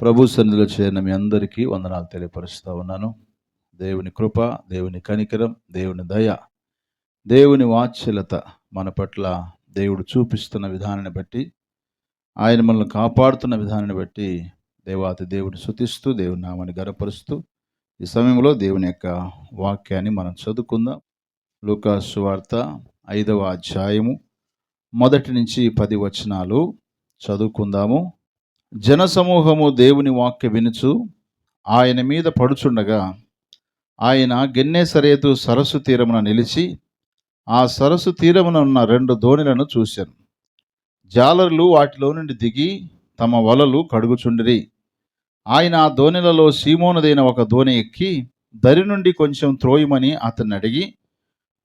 ప్రభు సన్నిధిలో చేరిన మీ అందరికీ వందనాలు తెలియపరుస్తూ ఉన్నాను. దేవుని కృప దేవుని కనికరం దేవుని దయ దేవుని వాత్సల్యత మన పట్ల దేవుడు చూపిస్తున్న విధానాన్ని బట్టి ఆయన మనల్ని కాపాడుతున్న విధానాన్ని బట్టి దేవాతి దేవుని శుతిస్తూ దేవుని నామాన్ని గర్వపరుస్తూ ఈ సమయంలో దేవుని యొక్క వాక్యాన్ని మనం చదువుకుందాం. లూకాసు వార్త ఐదవ అధ్యాయము మొదటి నుంచి పది వచనాలు చదువుకుందాము. జనసమూహము దేవుని వాక్య వినుచు ఆయన మీద పడుచుండగా ఆయన గెన్నేసరేతు సరస్సు తీరమున నిలిచి ఆ సరస్సు తీరమున ఉన్న రెండు దోణిలను చూశాను. జాలర్లు వాటిలో నుండి దిగి తమ వలలు కడుగుచుండిరి. ఆయన ఆ దోణిలలో సీమోనుదైన ఒక దోణి ఎక్కి దరి నుండి కొంచెం త్రోయమని అతన్ని అడిగి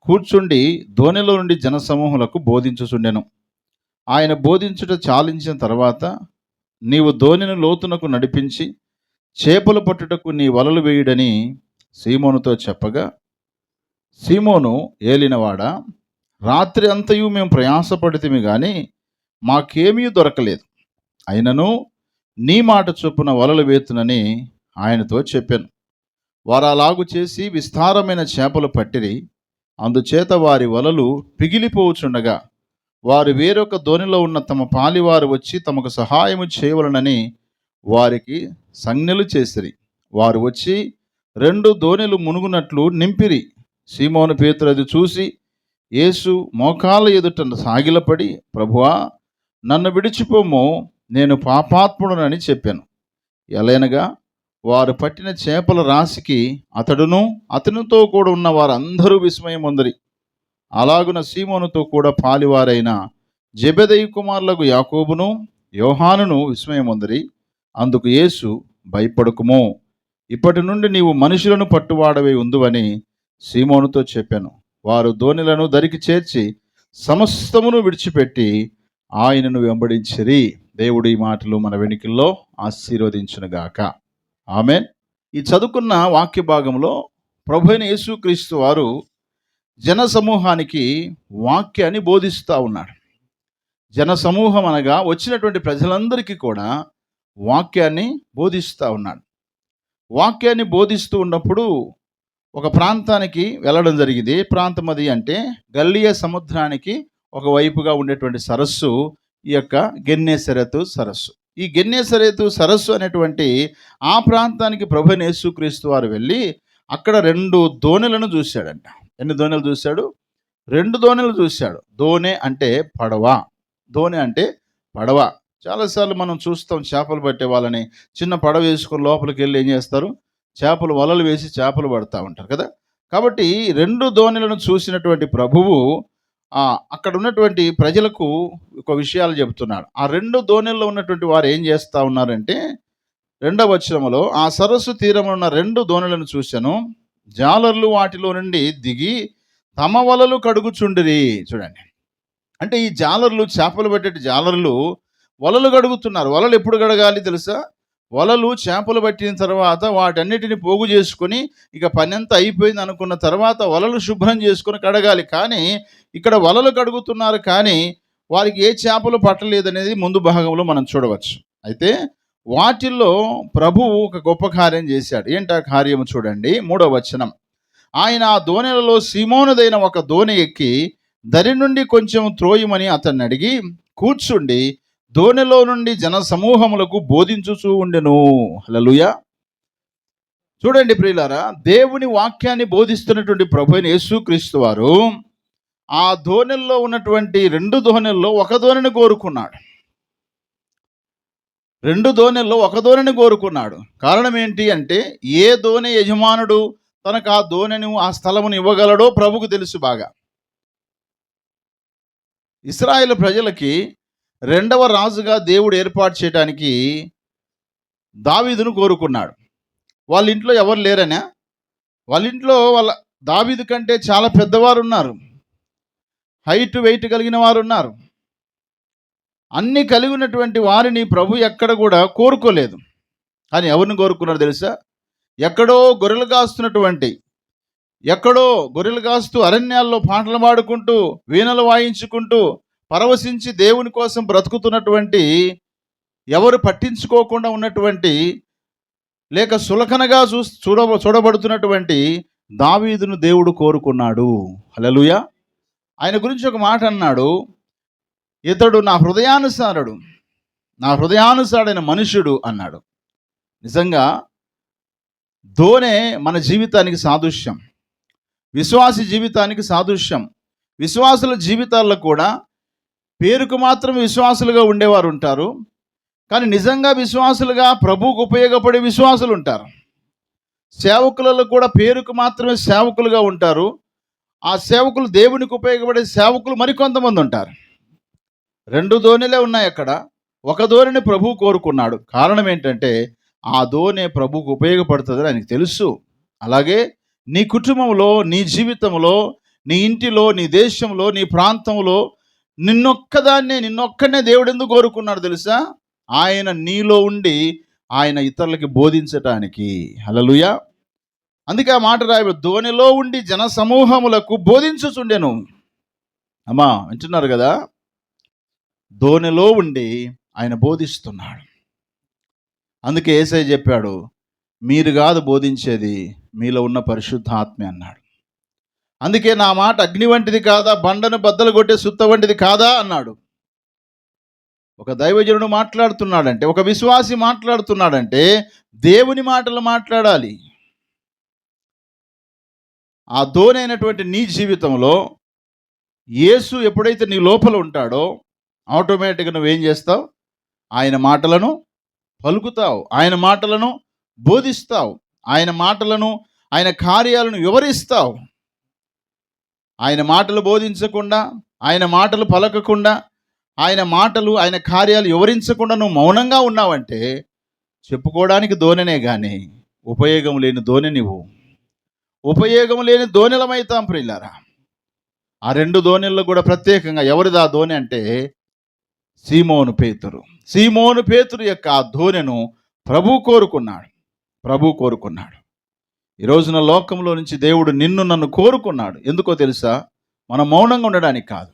కూర్చుండి దోణిలో నుండి జనసమూహులకు బోధించుచుండెను. ఆయన బోధించుట చాలించిన తర్వాత నీవు ధోనిని లోతునకు నడిపించి చేపలు పట్టుటకు నీ వలలు వేయుడని సీమోనుతో చెప్పగా సీమోను ఏలినవాడా? రాత్రి అంతయు మేము ప్రయాసపడితేమి కానీ మాకేమీ దొరకలేదు. అయినను నీ మాట చొప్పున వలలు వేతునని ఆయనతో చెప్పాను. వారు అలాగు చేసి విస్తారమైన చేపలు పట్టిరి. అందుచేత వారి వలలు పిగిలిపోవుచుండగా వారు వేరొక దోణిలో ఉన్న తమ పాలివారు వచ్చి తమకు సహాయము చేయవలనని వారికి సంజ్ఞలు చేసిరి. వారు వచ్చి రెండు ధోనిలు మునుగునట్లు నింపిరి. సీమోను పేతురు అది చూసి యేసు మోకాల ఎదుట సాగిలపడి ప్రభువా నన్ను విడిచిపోము నేను పాపాత్ముడనని చెప్పాను. ఎలైనగా వారు పట్టిన చేపల రాశికి అతడును అతనితో కూడా ఉన్న వారందరూ విస్మయం ఉందరి అలాగున సీమోనుతో కూడా పాలివారైన జెబెదయి కుమారులకు యాకోబును యోహానును విస్మయముందరి. అందుకు యేసు భయపడుకుము. ఇప్పటి నుండి నీవు మనుషులను పట్టువాడవే ఉందువని సీమోనుతో చెప్పాను. వారు ధోనిలను దరికి చేర్చి సమస్తమును విడిచిపెట్టి ఆయనను వెంబడించిరి. దేవుడు ఈ మాటలు మన వెనుకల్లో ఆశీర్వదించునుగాక. ఆమెన్. ఈ చదువుకున్న వాక్య భాగంలో ప్రభు అయిన యేసుక్రీస్తు వారు జన సమూహానికి వాక్యాన్ని బోధిస్తూ ఉన్నాడు. జన సమూహం అనగా వచ్చినటువంటి ప్రజలందరికీ కూడా వాక్యాన్ని బోధిస్తూ ఉన్నాడు. వాక్యాన్ని బోధిస్తూ ఉన్నప్పుడు ఒక ప్రాంతానికి వెళ్ళడం జరిగింది. ఏ ప్రాంతం అది అంటే గల్లియ సముద్రానికి ఒక వైపుగా ఉండేటువంటి సరస్సు ఈ యొక్క గెన్నేసరతు సరస్సు. ఈ గెన్నేసరేతు సరస్సు అనేటువంటి ఆ ప్రాంతానికి ప్రభు యేసుక్రీస్తు వారు వెళ్ళి అక్కడ రెండు దోణులను చూశాడంట. ఎన్ని దోణెలు చూశాడు? రెండు దోణెలు చూశాడు. దోణె అంటే పడవ. దోణె అంటే పడవ. చాలాసార్లు మనం చూస్తాం చేపలు పట్టే వాళ్ళని. చిన్న పడవ వేసుకొని లోపలికి వెళ్ళి ఏం చేస్తారు? చేపలు వలలు వేసి చేపలు పడతా ఉంటారు కదా? కాబట్టి రెండు ధోనిలను చూసినటువంటి ప్రభువు అక్కడ ఉన్నటువంటి ప్రజలకు ఒక విషయాలు చెబుతున్నాడు. ఆ రెండు ధోనిల్లో ఉన్నటువంటి వారు ఏం చేస్తూ ఉన్నారంటే రెండవ వచనంలో ఆ సరస్సు తీరంలో ఉన్న రెండు ధోనులను చూశాను. జాలర్లు వాటిలో నుండి దిగి తమ వలలు కడుగుచుండిరి. చూడండి. అంటే ఈ జాలర్లు చేపలు పట్టే జాలర్లు వలలు కడుగుతున్నారు. వలలు ఎప్పుడు కడగాలి తెలుసా? వలలు చేపలు పట్టిన తర్వాత వాటన్నిటిని పోగు చేసుకొని ఇక పని అంతా అయిపోయింది అనుకున్న తర్వాత వలలు శుభ్రం చేసుకొని కడగాలి. కానీ ఇక్కడ వలలు కడుగుతున్నారు కానీ వారికి ఏ చేపలు పట్టలేదనేది ముందు భాగంలో మనం చూడవచ్చు. అయితే వాటిల్లో ప్రభువు ఒక గొప్ప కార్యం చేశాడు. ఏంటి ఆ కార్యము చూడండి. మూడవ వచనం. ఆయన ఆ దోణెలలో సీమోనుదైన ఒక దోణి ఎక్కి దరి నుండి కొంచెం త్రోయమని అతన్ని అడిగి కూర్చుండి దోణిలో నుండి జన సమూహములకు బోధించుచూ ఉండెను. హలలుయ చూడండి ప్రియులారా దేవుని వాక్యాన్ని బోధిస్తున్నటువంటి ప్రభు అయిన యేసుక్రీస్తు వారు ఆ ధోనిల్లో ఉన్నటువంటి రెండు ధోనిల్లో ఒక ధోనిని కోరుకున్నాడు. రెండు ధోనిల్లో ఒక ధోనిని కోరుకున్నాడు. కారణం ఏంటి అంటే ఏ ధోని యజమానుడు తనకు ఆ ధోనిని ఆ స్థలమును ఇవ్వగలడో ప్రభుకు తెలుసు బాగా. ఇస్రాయేల్ ప్రజలకి రెండవ రాజుగా దేవుడు ఏర్పాటు చేయడానికి దావీదును కోరుకున్నాడు. వాళ్ళ ఇంట్లో ఎవరు లేరనే? వాళ్ళ ఇంట్లో వాళ్ళ దావీదు కంటే చాలా పెద్దవారు ఉన్నారు హైట్ వెయిట్ కలిగిన వారు ఉన్నారు అన్ని కలిగి ఉన్నటువంటి వారిని ప్రభు ఎక్కడ కూడా కోరుకోలేదు. కానీ ఎవరిని కోరుకున్నాడు తెలుసా? ఎక్కడో గొర్రెలు కాస్తున్నటువంటి ఎక్కడో గొర్రెలు కాస్తూ అరణ్యాల్లో పాటలు పాడుకుంటూ వీణలు వాయించుకుంటూ పరవశించి దేవుని కోసం బ్రతుకుతున్నటువంటి ఎవరు పట్టించుకోకుండా ఉన్నటువంటి లేక సులకనగా చూ చూడ చూడబడుతున్నటువంటి దావీదును దేవుడు కోరుకున్నాడు. హల్లెలూయా. ఆయన గురించి ఒక మాట అన్నాడు. ఇతడు నా హృదయానుసారుడు నా హృదయానుసారుడైన మనుషుడు అన్నాడు. నిజంగా ధోనే మన జీవితానికి సాదృశ్యం. విశ్వాసి జీవితానికి సాదృశ్యం. విశ్వాసుల జీవితాల్లో కూడా పేరుకు మాత్రం విశ్వాసులుగా ఉండేవారు ఉంటారు. కానీ నిజంగా విశ్వాసులుగా ప్రభువుకు ఉపయోగపడే విశ్వాసులు ఉంటారు. సేవకులలో కూడా పేరుకు మాత్రమే సేవకులుగా ఉంటారు. ఆ సేవకులు దేవునికి ఉపయోగపడే సేవకులు మరికొంతమంది ఉంటారు. రెండు ధోనిలే ఉన్నాయి అక్కడ. ఒక ధోనిని ప్రభువు కోరుకున్నాడు. కారణం ఏంటంటే ఆ ధోని ప్రభువుకు ఉపయోగపడుతుందని ఆయనకు తెలుసు. అలాగే నీ కుటుంబంలో నీ జీవితంలో నీ ఇంటిలో నీ దేశంలో నీ ప్రాంతంలో నిన్నొక్కదాన్నే నిన్నొక్కనే దేవుడు ఎందుకు కోరుకున్నాడు తెలుసా? ఆయన నీలో ఉండి ఆయన ఇతరులకి బోధించటానికి. హలలుయ అందుకే ఆ మాట రాయ ధోనిలో ఉండి జన సమూహములకు బోధించుచుండెను. అమ్మా వింటున్నారు కదా? ధోనిలో ఉండి ఆయన బోధిస్తున్నాడు. అందుకే ఏసై చెప్పాడు మీరు కాదు బోధించేది మీలో ఉన్న పరిశుద్ధ అన్నాడు. అందుకే నా మాట అగ్ని వంటిది కాదా బండను బద్దలు కొట్టే సుత్త వంటిది కాదా అన్నాడు. ఒక దైవజనుడు మాట్లాడుతున్నాడంటే ఒక విశ్వాసి మాట్లాడుతున్నాడంటే దేవుని మాటలు మాట్లాడాలి. ఆ దోనైనటువంటి నీ జీవితంలో యేసు ఎప్పుడైతే నీ లోపల ఉంటాడో ఆటోమేటిక్గా నువ్వేం చేస్తావు? ఆయన మాటలను పలుకుతావు. ఆయన మాటలను బోధిస్తావు. ఆయన మాటలను ఆయన కార్యాలను వివరిస్తావు. ఆయన మాటలు బోధించకుండా ఆయన మాటలు పలకకుండా ఆయన మాటలు ఆయన కార్యాలు వివరించకుండా నువ్వు మౌనంగా ఉన్నావంటే చెప్పుకోవడానికి దోనెనే కానీ ఉపయోగం లేని దోనె నువ్వు ఉపయోగం లేని దోనెలమైతాం ప్రిల్లారా ఆ రెండు ధోనిల్లో కూడా ప్రత్యేకంగా ఎవరిదా ధోని అంటే సీమోను పేతురు. సీమోను పేతురు యొక్క ఆ ధోనెను ప్రభు కోరుకున్నాడు. ప్రభు కోరుకున్నాడు. ఈ రోజున లోకంలో నుంచి దేవుడు నిన్ను నన్ను కోరుకున్నాడు. ఎందుకో తెలుసా? మనం మౌనంగా ఉండడానికి కాదు.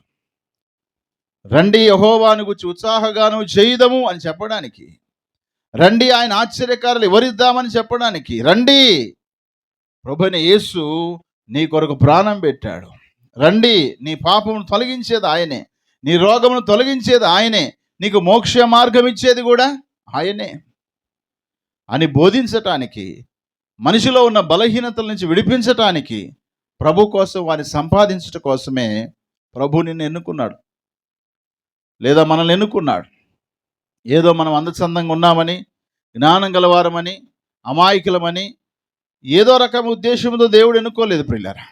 రండి యహోవాను గురించి ఉత్సాహగాను చేయదము అని చెప్పడానికి. రండి ఆయన ఆశ్చర్యకారులు ఎవరిద్దామని చెప్పడానికి. రండి! ప్రభుని యేసు నీ కొరకు ప్రాణం పెట్టాడు. రండి! నీ పాపం తొలగించేది ఆయనే. నీ రోగమును తొలగించేది ఆయనే. నీకు మోక్ష మార్గం ఇచ్చేది కూడా ఆయనే. అని బోధించటానికి మనిషిలో ఉన్న బలహీనతల నుంచి విడిపించటానికి ప్రభు కోసం వారిని సంపాదించట కోసమే ప్రభు నిన్ను ఎన్నుకున్నాడు. లేదా మనల్ని ఎన్నుకున్నాడు. ఏదో మనం అందచందంగా ఉన్నామని జ్ఞానం గలవారమని అమాయకులమని ఏదో రకం ఉద్దేశంతో దేవుడు ఎన్నుకోలేదు ప్రిల్లరా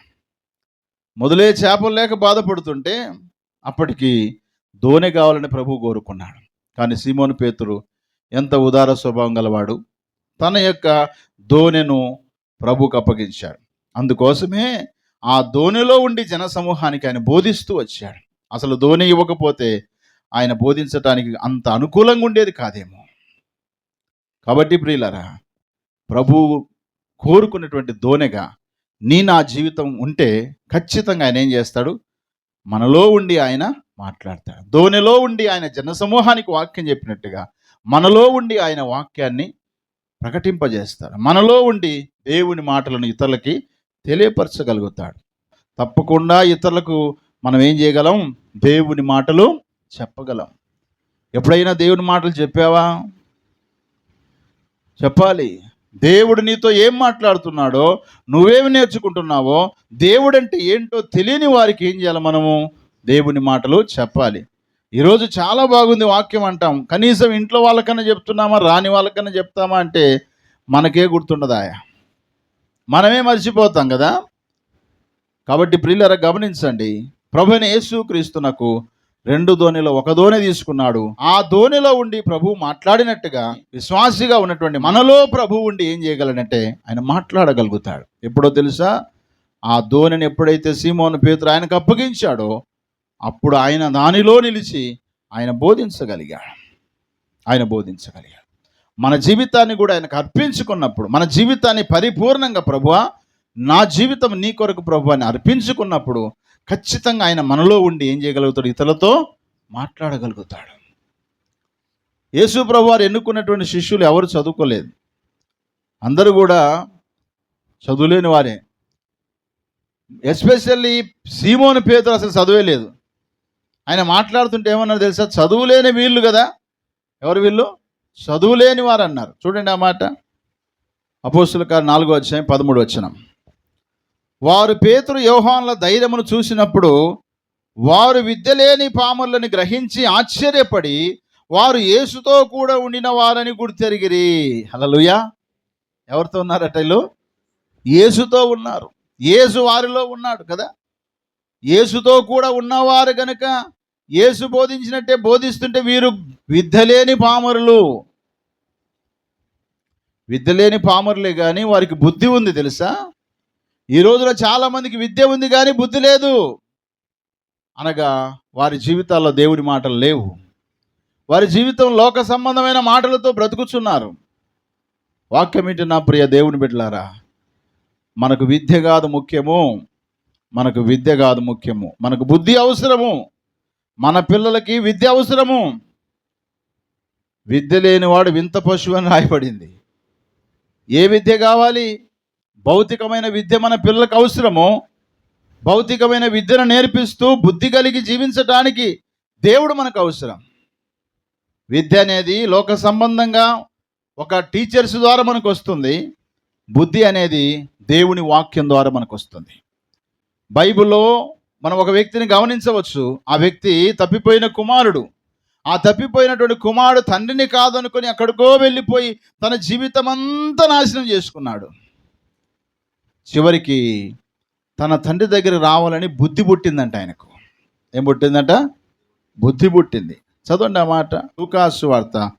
మొదలే చేపలు లేక బాధపడుతుంటే అప్పటికి ధోని కావాలని ప్రభు కోరుకున్నాడు. కానీ సీమోను పేతురు ఎంత ఉదార స్వభావం గలవాడు. తన యొక్క దోనెను ప్రభుకు అప్పగించాడు. అందుకోసమే ఆ దోణిలో ఉండి జన సమూహానికి ఆయన బోధిస్తూ వచ్చాడు. అసలు దోణి ఇవ్వకపోతే ఆయన బోధించటానికి అంత అనుకూలంగా ఉండేది కాదేమో. కాబట్టి ప్రియులరా ప్రభు కోరుకున్నటువంటి ధోనిగా నీ నా జీవితం ఉంటే ఖచ్చితంగా ఆయన ఏం చేస్తాడు? మనలో ఉండి ఆయన మాట్లాడతాడు. ధోనిలో ఉండి ఆయన జనసమూహానికి వాక్యం చెప్పినట్టుగా మనలో ఉండి ఆయన వాక్యాన్ని ప్రకటింపజేస్తాడు. మనలో ఉండి దేవుని మాటలను ఇతరులకి తెలియపరచగలుగుతాడు. తప్పకుండా ఇతరులకు మనం ఏం చేయగలం? దేవుని మాటలు చెప్పగలం. ఎప్పుడైనా దేవుని మాటలు చెప్పావా? చెప్పాలి. దేవుడు నీతో ఏం మాట్లాడుతున్నాడో నువ్వేమి నేర్చుకుంటున్నావో దేవుడు అంటే ఏంటో తెలియని వారికి ఏం చేయాలి మనము? దేవుని మాటలు చెప్పాలి. ఈరోజు చాలా బాగుంది వాక్యం అంటాం. కనీసం ఇంట్లో వాళ్ళకన్నా చెప్తున్నామా రాని వాళ్ళకన్నా చెప్తామా అంటే మనకే గుర్తుండదాయా మనమే మర్చిపోతాం కదా? కాబట్టి ప్రియులరా గమనించండి. ప్రభుని యేసు క్రీస్తునకు రెండు ధోనిలో ఒక ధోని తీసుకున్నాడు. ఆ ధోనిలో ఉండి ప్రభు మాట్లాడినట్టుగా విశ్వాసిగా ఉన్నటువంటి మనలో ప్రభు ఉండి ఏం చేయగలనంటే ఆయన మాట్లాడగలుగుతాడు. ఎప్పుడో తెలుసా? ఆ ధోనిని ఎప్పుడైతే సీమోను పేతురు ఆయనకు అప్పగించాడో అప్పుడు ఆయన దానిలో నిలిచి ఆయన బోధించగలిగాడు. ఆయన బోధించగలిగాడు. మన జీవితాన్ని కూడా ఆయనకు అర్పించుకున్నప్పుడు మన జీవితాన్ని పరిపూర్ణంగా ప్రభువా నా జీవితం నీ కొరకు ప్రభు అని అర్పించుకున్నప్పుడు ఖచ్చితంగా ఆయన మనలో ఉండి ఏం చేయగలుగుతాడు? ఇతరులతో మాట్లాడగలుగుతాడు. యేసు ప్రభు వారు ఎన్నుకున్నటువంటి శిష్యులు ఎవరు చదువుకోలేదు. అందరూ కూడా చదువులేని వారే. ఎస్పెషల్లీ సీమోని పేతులు అసలు చదువే లేదు ఆయన మాట్లాడుతుంటే ఏమన్నారు తెలుసా? చదువులేని వీళ్ళు కదా. ఎవరు వీళ్ళు? చదువులేని వారు అన్నారు. చూడండి ఆ మాట. అపోస్తుల కారు నాలుగో అధ్యాయం పదమూడు వచ్చినాం వారు పేతురు యోహాన్ల ధైర్యమును చూసినప్పుడు వారు విద్యలేని పాములను గ్రహించి ఆశ్చర్యపడి వారు యేసుతో కూడా ఉండిన వారని గుర్తెరిగిరి. హల్లెలూయా. ఎవరితో ఉన్నారట వీళ్ళు? యేసుతో ఉన్నారు. యేసు వారిలో ఉన్నాడు కదా? యేసుతో కూడా ఉన్నవారు గనుక యేసు బోధించినట్టే బోధిస్తుంటే వీరు విద్య లేని పామరులు విద్య లేని పామరులే కానీ వారికి బుద్ధి ఉంది తెలుసా? ఈ రోజున చాలా మందికి విద్య ఉంది కానీ బుద్ధి లేదు. అనగా వారి జీవితాల్లో దేవుడి మాటలు లేవు. వారి జీవితం లోక సంబంధమైన మాటలతో బ్రతుకుచున్నారు. వాక్యం నా ప్రియ దేవుని బిడ్డలారా మనకు విద్య కాదు ముఖ్యము. మనకు విద్య కాదు ముఖ్యము. మనకు బుద్ధి అవసరము. మన పిల్లలకి విద్య అవసరము. విద్య లేనివాడు వింత పశువు అని రాయబడింది. ఏ విద్య కావాలి? భౌతికమైన విద్య మన పిల్లలకు అవసరము. భౌతికమైన విద్యను నేర్పిస్తూ బుద్ధి కలిగి జీవించడానికి దేవుడు మనకు అవసరం. విద్య అనేది లోక సంబంధంగా ఒక టీచర్స్ ద్వారా మనకు వస్తుంది. బుద్ధి అనేది దేవుని వాక్యం ద్వారా మనకు వస్తుంది. బైబిల్లో మనం ఒక వ్యక్తిని గమనించవచ్చు. ఆ వ్యక్తి తప్పిపోయిన కుమారుడు. ఆ తప్పిపోయినటువంటి కుమారుడు తండ్రిని కాదనుకొని అక్కడికో వెళ్ళిపోయి తన జీవితం అంతా నాశనం చేసుకున్నాడు. చివరికి తన తండ్రి దగ్గర రావాలని బుద్ధి పుట్టిందంట ఆయనకు. ఏం పుట్టిందంట? బుద్ధి పుట్టింది. చదవండి ఆ మాట. లూకాసు వార్త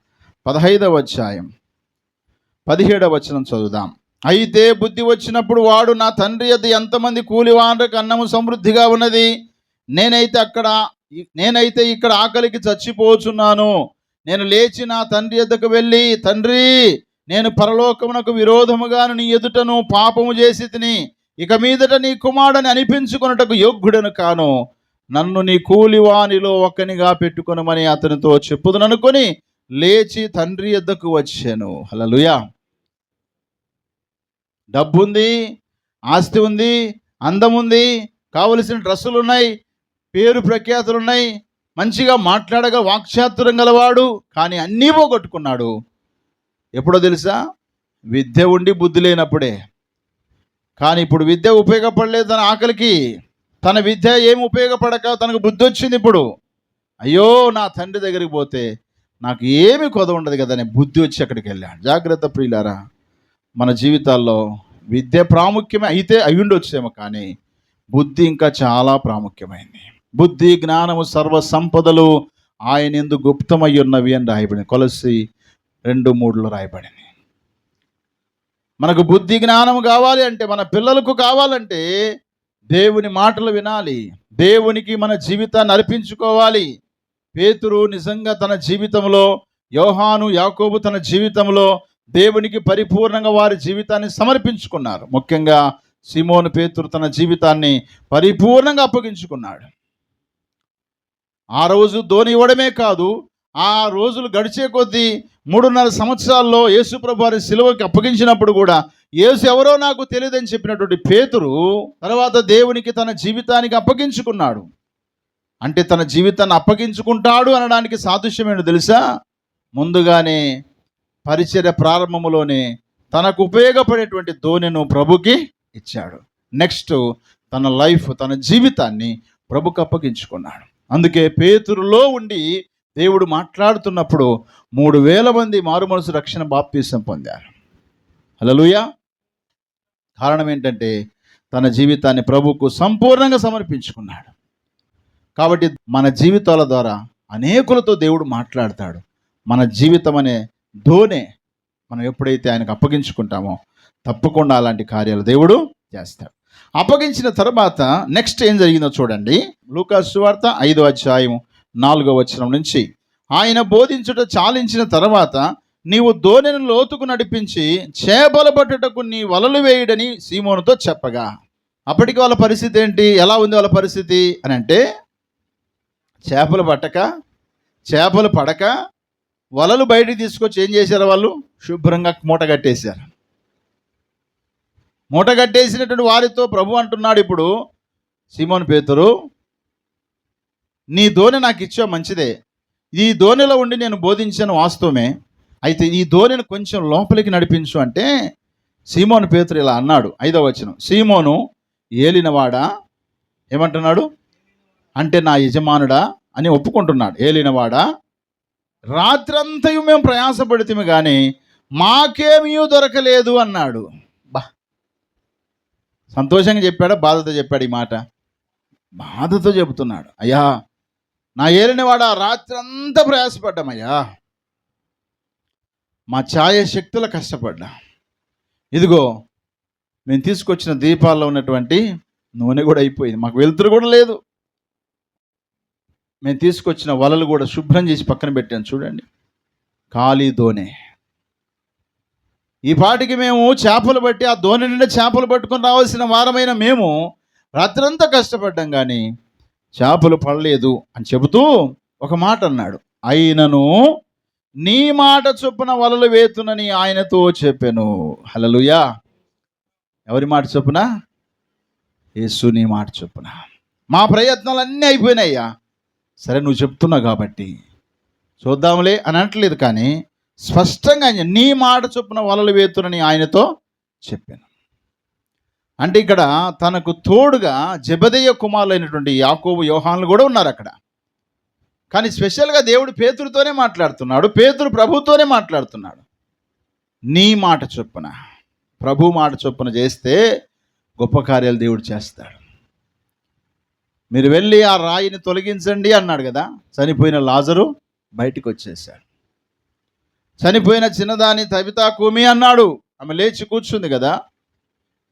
పదహైదవ అధ్యాయం. పదిహేడవ వచనం చదువుదాం. అయితే బుద్ధి వచ్చినప్పుడు వాడు నా తండ్రి అది ఎంతమంది కూలివాండ్రకు అన్నము సమృద్ధిగా ఉన్నది? నేనైతే అక్కడ నేనైతే ఇక్కడ ఆకలికి చచ్చిపోచున్నాను. నేను లేచి నా తండ్రి ఎద్దకు వెళ్ళి తండ్రి నేను పరలోకమునకు విరోధముగాను నీ ఎదుటను పాపము చేసి తిని ఇక మీదట నీ కుమారుడని అనిపించుకొనుటకు యోగ్యుడను కాను. నన్ను నీ కూలివానిలో ఒక్కనిగా పెట్టుకొనమని అతనితో చెప్పుదననుకొని లేచి తండ్రి ఎద్దకు వచ్చాను. హలలుయా డబ్బు ఉంది ఆస్తి ఉంది అందం ఉంది కావలసిన డ్రెస్సులు ఉన్నాయి పేరు ప్రఖ్యాతులు ఉన్నాయి మంచిగా మాట్లాడగా వాక్చాతురం గలవాడు కానీ అన్నీ పోగొట్టుకున్నాడు. ఎప్పుడో తెలుసా? విద్య ఉండి బుద్ధి లేనప్పుడే. కానీ ఇప్పుడు విద్య ఉపయోగపడలేదు తన ఆకలికి. తన విద్య ఏమి ఉపయోగపడక తనకు బుద్ధి వచ్చింది ఇప్పుడు. అయ్యో నా తండ్రి దగ్గరికి పోతే నాకు ఏమి కొద ఉండదు కదా అని బుద్ధి వచ్చి అక్కడికి వెళ్ళాడు. జాగ్రత్త ప్రియులారా మన జీవితాల్లో విద్య ప్రాముఖ్యమే అయితే అయ్యుండొచ్చేమో కానీ బుద్ధి ఇంకా చాలా ప్రాముఖ్యమైంది. బుద్ధి జ్ఞానము సర్వ సంపదలు ఆయన ఎందు గుప్తమై ఉన్నవి అని రాయబడింది కొలసి రెండు మూడులో రాయబడింది. మనకు బుద్ధి జ్ఞానం కావాలి అంటే మన పిల్లలకు కావాలంటే దేవుని మాటలు వినాలి. దేవునికి మన జీవితాన్ని అర్పించుకోవాలి. పేతురు నిజంగా తన జీవితంలో యోహాను యాకోబు తన జీవితంలో దేవునికి పరిపూర్ణంగా వారి జీవితాన్ని సమర్పించుకున్నారు. ముఖ్యంగా సిమోను పేతురు తన జీవితాన్ని పరిపూర్ణంగా అప్పగించుకున్నాడు. ఆ రోజు ధోని ఇవ్వడమే కాదు ఆ రోజులు గడిచే కొద్దీ మూడున్నర సంవత్సరాల్లో యేసుప్రభు వారి సిలువకి అప్పగించినప్పుడు కూడా యేసు ఎవరో నాకు తెలియదని చెప్పినటువంటి పేతురు తర్వాత దేవునికి తన జీవితానికి అప్పగించుకున్నాడు. అంటే తన జీవితాన్ని అప్పగించుకుంటాడు అనడానికి సాదృశ్యం తెలుసా? ముందుగానే పరిచర్య ప్రారంభములోనే తనకు ఉపయోగపడేటువంటి ధోనిను ప్రభుకి ఇచ్చాడు. నెక్స్ట్ తన లైఫ్ తన జీవితాన్ని ప్రభుకు అప్పగించుకున్నాడు. అందుకే పేతురులో ఉండి దేవుడు మాట్లాడుతున్నప్పుడు మూడు వేల మంది మారు మనసు రక్షణ బాప్తీసం పొందారు. హల్లెలూయా. కారణం ఏంటంటే తన జీవితాన్ని ప్రభుకు సంపూర్ణంగా సమర్పించుకున్నాడు. కాబట్టి మన జీవితాల ద్వారా అనేకులతో దేవుడు మాట్లాడతాడు. మన జీవితం అనే ధోనే మనం ఎప్పుడైతే ఆయనకు అప్పగించుకుంటామో తప్పకుండా అలాంటి కార్యాలు దేవుడు చేస్తాడు. అప్పగించిన తర్వాత నెక్స్ట్ ఏం జరిగిందో చూడండి. లూకాసు వార్త ఐదో అధ్యాయము నాలుగో వచనం నుంచి ఆయన బోధించుట చాలించిన తర్వాత నీవు దోణిని లోతుకు నడిపించి చేపలు పట్టుటకు నీ వలలు వేయుడని సీమోనుతో చెప్పగా. అప్పటికి వాళ్ళ పరిస్థితి ఏంటి? ఎలా ఉంది వాళ్ళ పరిస్థితి? అని అంటే చేపలు పట్టక చేపలు పడక వలలు బయటికి తీసుకొచ్చి ఏం చేశారు వాళ్ళు? శుభ్రంగా మూట కట్టేశారు. మూట కట్టేసినటువంటి వారితో ప్రభు అంటున్నాడు ఇప్పుడు సీమోన్ పేతురు నీ ధోని నాకు ఇచ్చా మంచిదే. ఈ ధోనిలో ఉండి నేను బోధించాను వాస్తవమే. అయితే ఈ ధోనిని కొంచెం లోపలికి నడిపించు అంటే సీమోను పేతురు ఇలా అన్నాడు. ఐదవ వచనం. సీమోను ఏలినవాడా? ఏమంటున్నాడు? అంటే నా యజమానుడా అని ఒప్పుకుంటున్నాడు. ఏలినవాడా? రాత్రంతయు మేము ప్రయాసపడితే కానీ మాకేమీ దొరకలేదు అన్నాడు. బా. సంతోషంగా చెప్పాడా? బాధతో చెప్పాడు ఈ మాట. బాధతో చెబుతున్నాడు. అయ్యా నా ఏలినవాడా రాత్రంతా ప్రయాసపడ్డామయ్యా. మా ఛాయ శక్తుల కష్టపడ్డా. ఇదిగో మేము తీసుకొచ్చిన దీపాల్లో ఉన్నటువంటి నూనె కూడా అయిపోయింది. మాకు వెలుతురు కూడా లేదు. మేము తీసుకొచ్చిన వలలు కూడా శుభ్రం చేసి పక్కన పెట్టాను. చూడండి. ఖాళీ దోణె. ఈ పాటికి మేము చేపలు పట్టి ఆ దోణి నిండా చేపలు పట్టుకొని రావాల్సిన వారమైన మేము రాత్రంతా కష్టపడ్డాం కానీ చేపలు పడలేదు అని చెబుతూ ఒక మాట అన్నాడు. అయినను నీ మాట చొప్పున వలలు వేతునని ఆయనతో చెప్పాను. హలలుయా ఎవరి మాట చొప్పున? యేసు నీ మాట చొప్పున. మా ప్రయత్నాలు అన్నీ అయిపోయినాయ్యా. సరే నువ్వు చెప్తున్నావు కాబట్టి. చూద్దాంలే అని అనట్లేదు కానీ స్పష్టంగా నీ మాట చొప్పున వలలు వేతునని ఆయనతో చెప్పాను. అంటే ఇక్కడ తనకు తోడుగా జబదయ్య కుమారులైనటువంటి యాకోబు యోహాన్లు కూడా ఉన్నారు అక్కడ. కానీ స్పెషల్గా దేవుడు పేతురుతోనే మాట్లాడుతున్నాడు పేతురు ప్రభుతోనే మాట్లాడుతున్నాడు. నీ మాట చొప్పున ప్రభు మాట చొప్పున చేస్తే గొప్ప కార్యాలు దేవుడు చేస్తాడు. మీరు వెళ్ళి ఆ రాయిని తొలగించండి అన్నాడు కదా చనిపోయిన లాజరు బయటికి వచ్చేసాడు చనిపోయిన చిన్నదాని తబితా కూమి అన్నాడు ఆమె లేచి కూర్చుంది కదా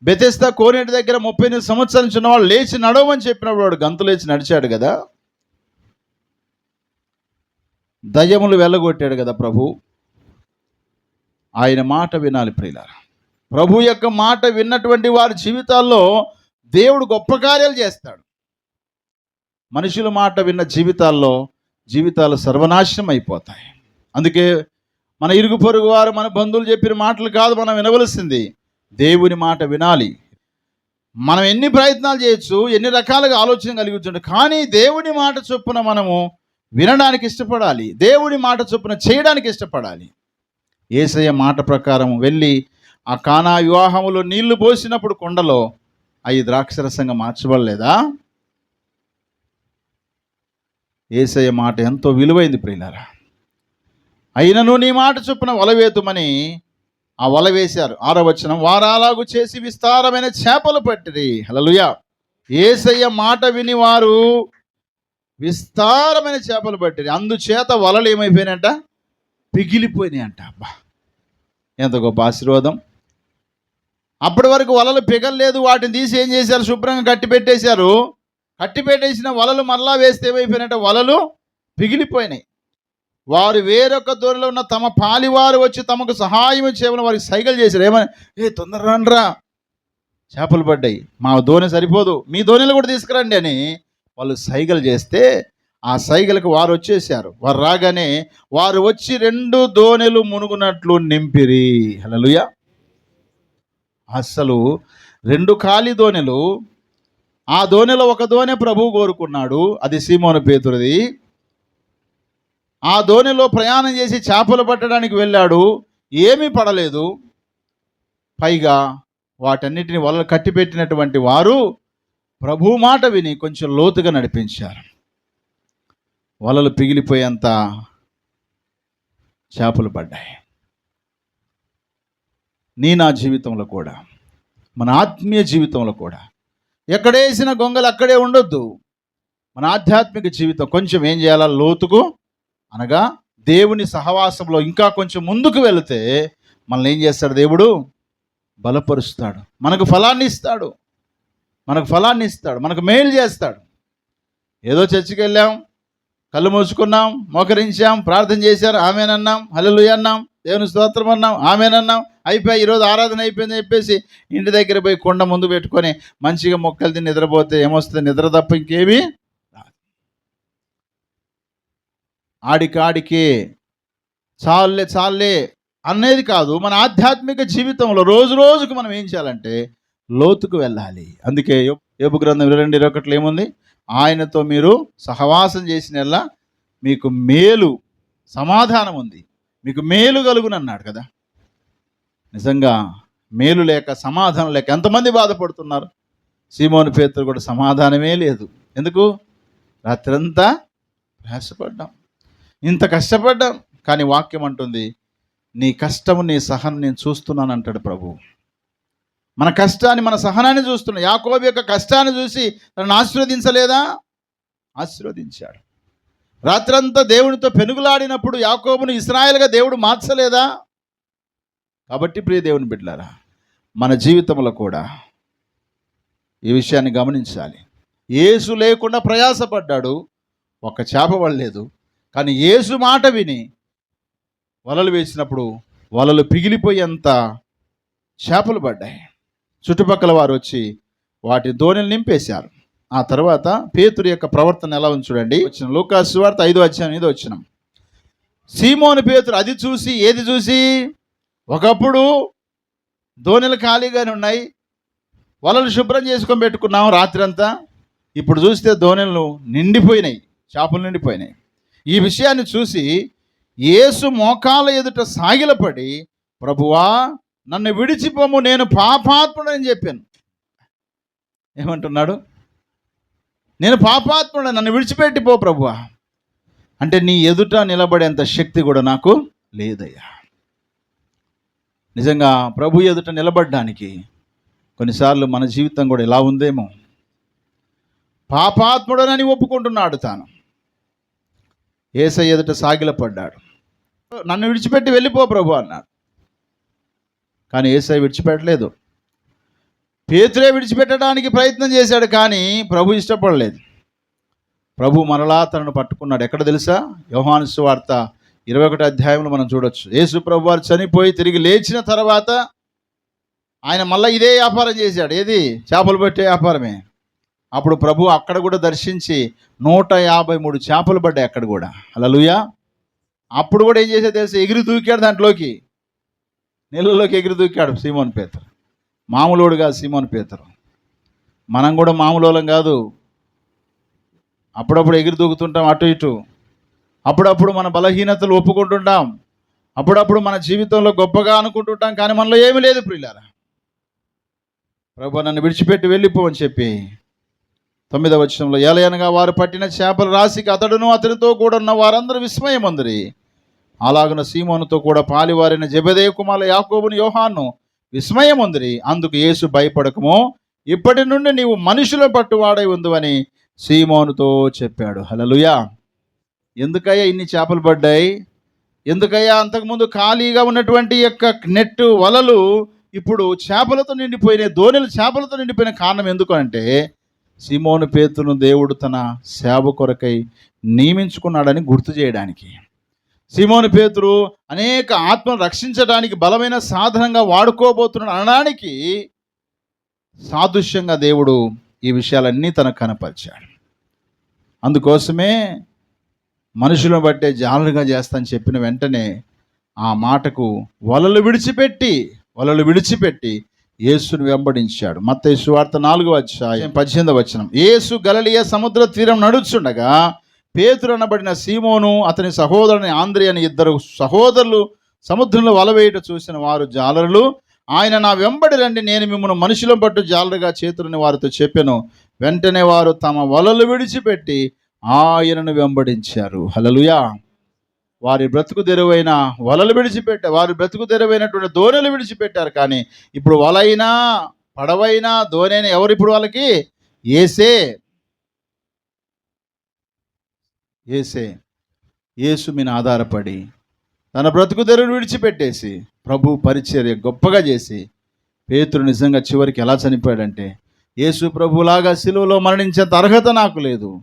బెతెస్త కోనేటి దగ్గర ముప్పై ఎనిమిది సంవత్సరాల నుంచి ఉన్నవాడు లేచి నడవమని చెప్పినప్పుడు వాడు గంతు లేచి నడిచాడు కదా? దయ్యములు వెళ్ళగొట్టాడు కదా ప్రభు? ఆయన మాట వినాలి ప్రియులారా. ప్రభు యొక్క మాట విన్నటువంటి వారి జీవితాల్లో దేవుడు గొప్ప కార్యాలు చేస్తాడు. మనుషుల మాట విన్న జీవితాల్లో జీవితాలు సర్వనాశనం అయిపోతాయి. అందుకే మన ఇరుగు పొరుగు వారు మన బంధువులు చెప్పిన మాటలు కాదు మనం వినవలసింది. దేవుని మాట వినాలి. మనం ఎన్ని ప్రయత్నాలు చేయొచ్చు ఎన్ని రకాలుగా ఆలోచన కలిగించండి కానీ దేవుని మాట చొప్పున మనము వినడానికి ఇష్టపడాలి. దేవుని మాట చొప్పున చేయడానికి ఇష్టపడాలి. ఏసయ్య మాట ప్రకారం వెళ్ళి ఆ కానా వివాహములో నీళ్ళు పోసినప్పుడు కొండలో అవి ద్రాక్షరసంగా మార్చబడలేదా? ఏసయ్య మాట ఎంతో విలువైంది ప్రియులారా. అయినను నీ మాట చొప్పున వలవేతుమని ఆ వల వేశారు. ఆరవచనం వారాలాగు చేసి విస్తారమైన చేపలు పట్టిరి. హలలుయా ఏసయ్య మాట విని వారు విస్తారమైన చేపలు పట్టిరి. అందుచేత వలలు ఏమైపోయినాయంట? అంట అబ్బా! ఎంత గొప్ప ఆశీర్వాదం. అప్పటి వరకు వలలు పిగలలేదు. వాటిని తీసి ఏం చేశారు? శుభ్రంగా కట్టి పెట్టేశారు. కట్టి పెట్టేసిన వలలు మరలా వేస్తే ఏమైపోయినట్ట వలలు పిగిలిపోయినాయి. వారు వేరొక దూరంలో ఉన్న తమ పాలివారు వచ్చి తమకు సహాయం చేయమని వారికి సైకిల్ చేశారు. ఏమని? ఏ తొందర రండ్రా. చేపలు పడ్డాయి. మా దోణి సరిపోదు. మీ దోణిలు కూడా తీసుకురండి అని వాళ్ళు సైగలు చేస్తే ఆ సైగలకు వారు వచ్చేసారు వారు రాగానే వారు వచ్చి రెండు దోణెలు మునుగునట్లు నింపిరి. హలలుయ అస్సలు రెండు ఖాళీ దోణెలు ఆ దోణిలో ఒక ధోని ప్రభువు కోరుకున్నాడు. అది సీమోను పేతురిది. ఆ దోణిలో ప్రయాణం చేసి చేపలు పట్టడానికి వెళ్ళాడు. ఏమీ పడలేదు. పైగా వాటన్నిటిని వలలు కట్టిపెట్టినటువంటి వారు ప్రభు మాట విని కొంచెం లోతుగా నడిపించారు. వలలు పిగిలిపోయేంత చేపలు పడ్డాయి. నీ నా జీవితంలో కూడా మన ఆత్మీయ జీవితంలో కూడా. ఎక్కడేసిన గొంగలు అక్కడే ఉండొద్దు. మన ఆధ్యాత్మిక జీవితం కొంచెం ఏం చేయాలా? లోతుకు అనగా దేవుని సహవాసంలో ఇంకా కొంచెం ముందుకు వెళితే మనల్ని ఏం చేస్తాడు దేవుడు? బలపరుస్తాడు. మనకు ఫలాన్ని ఇస్తాడు. మనకు ఫలాన్ని ఇస్తాడు. మనకు మేలు చేస్తాడు. ఏదో చర్చికి వెళ్ళాం కళ్ళు మూసుకున్నాం మోకరించాం ప్రార్థన చేశారు ఆమెనన్నాం హలలు అన్నాం దేవుని స్తోత్రం అన్నాం ఆమెనన్నాం అయిపోయి ఈరోజు ఆరాధన అయిపోయిందని చెప్పేసి ఇంటి దగ్గర పోయి కొండ ముందు పెట్టుకొని మంచిగా మొక్కలు తిని నిద్రపోతే ఏమొస్తుంది? నిద్ర తప్ప ఇంకేమీ ఆడికాడికే. చాలే చాలే అనేది కాదు మన ఆధ్యాత్మిక జీవితంలో రోజు రోజుకు మనం ఏం చేయాలంటే లోతుకు వెళ్ళాలి. అందుకే యోబు- గ్రంథం ఇరవై రెండు ఇరవై ఒకటిలో ఏముంది? ఆయనతో మీరు సహవాసం చేసిన మీకు మేలు సమాధానం ఉంది. మీకు మేలు కలుగునన్నాడు కదా. నిజంగా మేలు లేక సమాధానం లేక ఎంతమంది బాధపడుతున్నారు? సీమోని పేతులు కూడా సమాధానమే లేదు. ఎందుకు? రాత్రంతా ప్రయాసపడ్డాం. ఇంత కష్టపడ్డాం. కానీ వాక్యం అంటుంది నీ కష్టము నీ సహనం నేను చూస్తున్నాను అంటాడు ప్రభు. మన కష్టాన్ని మన సహనాన్ని చూస్తున్నా. యాకోబు యొక్క కష్టాన్ని చూసి తనను ఆశీర్వదించలేదా? ఆశీర్వదించాడు. రాత్రంతా దేవునితో పెనుగులాడినప్పుడు యాకోబును ఇస్రాయల్గా దేవుడు మార్చలేదా? కాబట్టి ప్రియ దేవుని బిడ్డలారా మన జీవితంలో కూడా ఈ విషయాన్ని గమనించాలి. ఏసు లేకుండా ప్రయాసపడ్డాడు. ఒక చేప పడలేదు. కానీ యేసు మాట విని వలలు వేసినప్పుడు వలలు పిగిలిపోయేంత చేపలు పడ్డాయి. చుట్టుపక్కల వారు వచ్చి వాటి దోణిలు నింపేశారు. ఆ తర్వాత పేతురు యొక్క ప్రవర్తన ఎలా ఉంది చూడండి. వచ్చిన లూకాసు వార్త ఐదో అధ్యాయం ఇది వచ్చిన. సీమోని పేతురు అది చూసి ఏది చూసి? ఒకప్పుడు దోణిలు ఖాళీగానే ఉన్నాయి. వలలు శుభ్రం చేసుకొని పెట్టుకున్నాం రాత్రి అంతా ఇప్పుడు చూస్తే దోణిలు నిండిపోయినాయి. చేపలు నిండిపోయినాయి. ఈ విషయాన్ని చూసి యేసు మోకాల ఎదుట సాగిలపడి ప్రభువా నన్ను విడిచిపోము నేను పాపాత్ముడని చెప్పాను. ఏమంటున్నాడు? నేను పాపాత్ముడు నన్ను విడిచిపెట్టిపో ప్రభువా. అంటే నీ ఎదుట నిలబడేంత శక్తి కూడా నాకు లేదయ్యా. నిజంగా ప్రభు ఎదుట నిలబడడానికి కొన్నిసార్లు మన జీవితం కూడా ఇలా ఉందేమో. పాపాత్ముడనని ఒప్పుకుంటున్నాడు తాను. ఏసై ఎదుట సాగిలపడ్డాడు. నన్ను విడిచిపెట్టి వెళ్ళిపో ప్రభు అన్నాడు. కానీ ఏసై విడిచిపెట్టలేదు. పేతురే విడిచిపెట్టడానికి ప్రయత్నం చేశాడు కానీ ప్రభు ఇష్టపడలేదు. ప్రభు మరలా తనను పట్టుకున్నాడు. ఎక్కడ తెలుసా? యోహానుసు వార్త ఇరవై ఒకటి అధ్యాయంలో మనం చూడొచ్చు. యేసు ప్రభు వారు చనిపోయి తిరిగి లేచిన తర్వాత ఆయన మళ్ళీ ఇదే వ్యాపారం చేశాడు. ఏది? చేపలు పట్టే వ్యాపారమే. అప్పుడు ప్రభు అక్కడ కూడా దర్శించి నూట యాభై మూడు చేపలు పడ్డాయి అక్కడ కూడా. అలలుయా అప్పుడు కూడా ఏం చేసేది తెలుసు? ఎగిరి దూకాడు దాంట్లోకి. నీళ్ళలోకి ఎగిరి దూకాడు సీమోన్ పేతరు. మామూలుడు కాదు సీమోన్ పేతరు. మనం కూడా మామూలు కాదు. అప్పుడప్పుడు ఎగిరి దూకుతుంటాం అటు ఇటు. అప్పుడప్పుడు మన బలహీనతలు ఒప్పుకుంటుంటాం. అప్పుడప్పుడు మన జీవితంలో గొప్పగా అనుకుంటుంటాం కానీ మనలో ఏమీ లేదు ప్రియులారా. ప్రభు నన్ను విడిచిపెట్టి వెళ్ళిపోవని చెప్పి తొమ్మిదవ వచనంలో ఏలయనగా వారు పట్టిన చేపల రాశికి అతడును అతనితో కూడా ఉన్న వారందరూ విస్మయమందరి. అలాగున సీమోనుతో కూడా పాలివారిన జబెదే కుమార యాకోబుని యోహాను విస్మయముందిరి. అందుకు యేసు భయపడకము ఇప్పటి నుండి నీవు మనుషుల పట్టువాడై ఉందని సీమోనుతో చెప్పాడు. హలలుయా ఎందుకయ్యా ఇన్ని చేపలు పడ్డాయి? ఎందుకయ్యా అంతకుముందు ఖాళీగా ఉన్నటువంటి యొక్క నెట్టు వలలు ఇప్పుడు చేపలతో నిండిపోయిన దోణిలు చేపలతో నిండిపోయిన కారణం ఎందుకు అంటే సీమోను పేతును దేవుడు తన సేవ కొరకై నియమించుకున్నాడని గుర్తు చేయడానికి. సీమోను పేతురు అనేక ఆత్మను రక్షించడానికి బలమైన సాధనంగా వాడుకోబోతున్నాడు అనడానికి సాదృశ్యంగా దేవుడు ఈ విషయాలన్నీ తనకు కనపరిచాడు. అందుకోసమే మనుషులను బట్టే జాలరుగా చేస్తాను చెప్పిన వెంటనే ఆ మాటకు వలలు విడిచిపెట్టి వలలు విడిచిపెట్టి యేసును వెంబడించాడు. మత్త వార్త నాలుగో అధ్యాయం పద్దెనిమిది వచనం. యేసు గలలియ సముద్ర తీరం నడుచుండగా పేతురు అనబడిన సీమోను అతని సహోదరుని ఆంద్రి అని ఇద్దరు సహోదరులు సముద్రంలో వలవేయట చూసిన వారు జాలరులు ఆయన నా వెంబడి రండి నేను మిమ్మల్ని మనుషులను పట్టు జాలరుగా చేతులని వారితో చెప్పాను. వెంటనే వారు తమ వలలు విడిచిపెట్టి ఆయనను వెంబడించారు. హలలుయా వారి బ్రతుకు తెరువైన వలలు విడిచిపెట్టారు వారి బ్రతుకు తెరువైనటువంటి దోణెలు విడిచిపెట్టారు. కానీ ఇప్పుడు వలైనా పడవైనా దోనైనా ఎవరు ఇప్పుడు వాళ్ళకి? ఏసే. ఏసే. యేసు మీద ఆధారపడి తన బ్రతుకు తెరువును విడిచిపెట్టేసి ప్రభు పరిచర్య గొప్పగా చేసి పేతురు నిజంగా చివరికి ఎలా చనిపోయాడంటే యేసు ప్రభులాగా సిలువలో మరణించేంత అర్హత నాకు లేదు.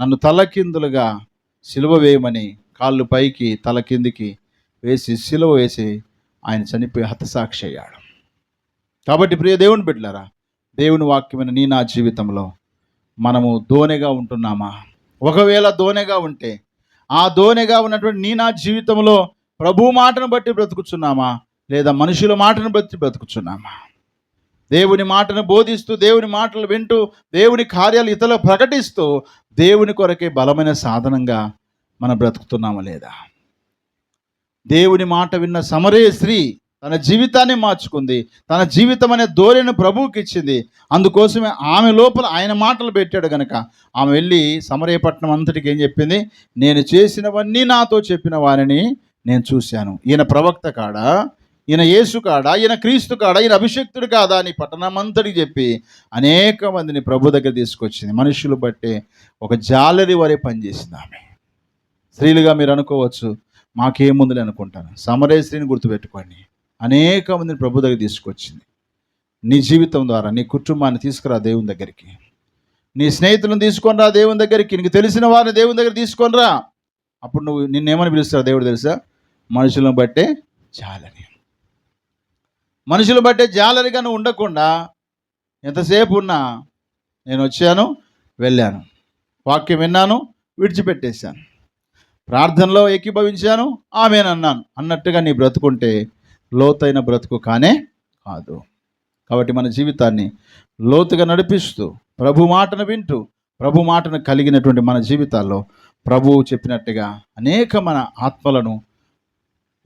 నన్ను తలకిందులుగా సిలువ వేయమని కాళ్ళు పైకి తల కిందికి వేసి సిలువ వేసి ఆయన చనిపోయి హతసాక్షి అయ్యాడు. కాబట్టి ప్రియ దేవుని బిడ్డలారా దేవుని వాక్యమైన నీ నా జీవితంలో మనము దోనెగా ఉంటున్నామా? ఒకవేళ దోనెగా ఉంటే ఆ దోనెగా ఉన్నటువంటి నీ నా జీవితంలో ప్రభు మాటను బట్టి బ్రతుకుచున్నామా? లేదా మనుషుల మాటను బట్టి బ్రతుకుచున్నామా? దేవుని మాటను బోధిస్తూ దేవుని మాటలు వింటూ దేవుని కార్యాలు ఇతరులు ప్రకటిస్తూ దేవుని కొరకే బలమైన సాధనంగా మనం బ్రతుకుతున్నామా లేదా? దేవుని మాట విన్న సమరే స్త్రీ తన జీవితాన్ని మార్చుకుంది. తన జీవితం అనే ధోరణిని ప్రభువుకి ఇచ్చింది. అందుకోసమే ఆమె లోపల ఆయన మాటలు పెట్టాడు కనుక ఆమె వెళ్ళి సమరయపట్నం అంతటికి ఏం చెప్పింది? నేను చేసినవన్నీ నాతో చెప్పిన వారిని నేను చూశాను. ఈయన ప్రవక్త కాడా? ఈయన యేసు కాడా? ఈయన క్రీస్తు కాడా? ఈయన అభిషక్తుడు కాదా? అని పట్టణం అంతటికి చెప్పి అనేక మందిని ప్రభు దగ్గర తీసుకొచ్చింది. మనుషులు బట్టే ఒక జాలరి వరే పనిచేసింది ఆమె. స్త్రీలుగా మీరు అనుకోవచ్చు మాకేముందులే అనుకుంటాను. సమరే స్త్రీని గుర్తుపెట్టుకోండి. అనేక మందిని ప్రభు దగ్గర తీసుకొచ్చింది. నీ జీవితం ద్వారా నీ కుటుంబాన్ని తీసుకురా దేవుని దగ్గరికి. నీ స్నేహితులను తీసుకొని రా దేవుని దగ్గరికి. నీకు తెలిసిన వారిని దేవుని దగ్గర తీసుకొని రా. అప్పుడు నువ్వు నిన్నేమని పిలుస్తావు దేవుడు తెలుసా? మనుషులను బట్టే జాలని. మనుషులు బట్టే జాలరిగా నువ్వు ఉండకుండా ఎంతసేపు ఉన్నా నేను వచ్చాను వెళ్ళాను. వాక్యం విన్నాను విడిచిపెట్టేశాను. ప్రార్థనలో ఏకీభవించాను ఆమెనన్నాను. అన్నట్టుగా నీ బ్రతుకుంటే లోతైన బ్రతుకు కానే కాదు. కాబట్టి మన జీవితాన్ని లోతుగా నడిపిస్తూ ప్రభు మాటను వింటూ ప్రభు మాటను కలిగినటువంటి మన జీవితాల్లో ప్రభువు చెప్పినట్టుగా అనేక మన ఆత్మలను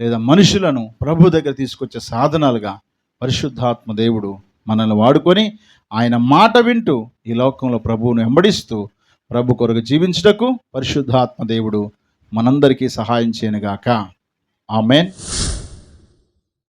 లేదా మనుషులను ప్రభు దగ్గర తీసుకొచ్చే సాధనాలుగా పరిశుద్ధాత్మ దేవుడు మనల్ని వాడుకొని ఆయన మాట వింటూ ఈ లోకంలో ప్రభువును వెంబడిస్తూ ప్రభు కొరకు జీవించుటకు పరిశుద్ధాత్మ దేవుడు మనందరికీ సహాయం చేయనుగాక. ఆమెన్.